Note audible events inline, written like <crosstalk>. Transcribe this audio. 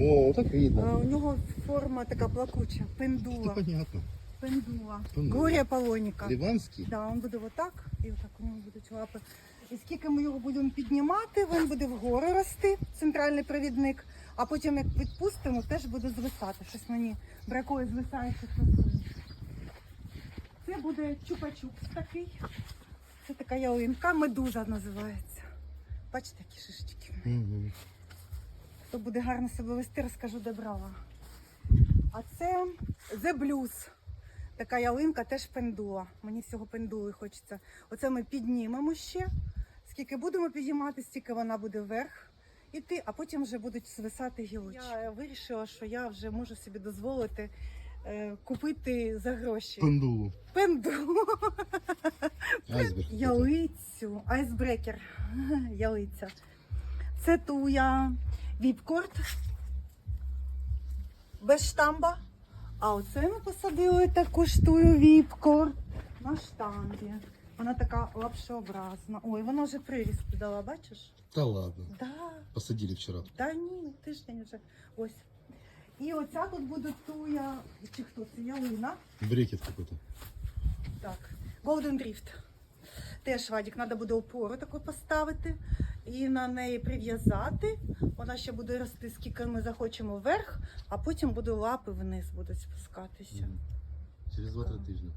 О, так видно. У нього форма така плакуча, пендула. понятно. Пендула. Пендула. Глорія Полоніка. Ливанский? Да, він буде отак, і отак у нього будуть лапи. І скільки ми його будемо піднімати, він буде вгору рости, центральний провідник, а потім як відпустимо, теж буде звисати. Щось мені бракує звисаючих рослин. Це буде чупа-чупс такий. Це така ялинка, медуза називається. Бачите, які шишечки. Мгм. Хто буде гарно себе вести, розкажу, де брала. А це The Blues. Така ялинка теж пендула. Мені всього пендули хочеться. Оце ми піднімемо ще. Скільки будемо підіймати, стільки вона буде вверх іти, а потім вже будуть свисати гілочки. Я вирішила, що я вже можу собі дозволити е, купити за гроші. Пендулу. Пенду. <laughs> Айсберг. Ялицю, айсбрекер, <laughs> ялиця. Це туя віпкорт без штамба. А оце ми посадили таку штую віпкорт на штамбі. Вона така лапшообразна. Ой, вона вже приріст дала, бачиш? Да ладно. Да, Посадили вчера. да ні, тиждень вже. Ось. І оця тут буде туя, чи хто це ялина. Брекет какой-то. Так, Golden Drift. Теж Вадік, треба буде опору таку поставити і на неї прив'язати. Вона ще буде рости, скільки ми захочемо вверх, а потім буду лапи вниз будуть спускатися. Через 2-3 тижня.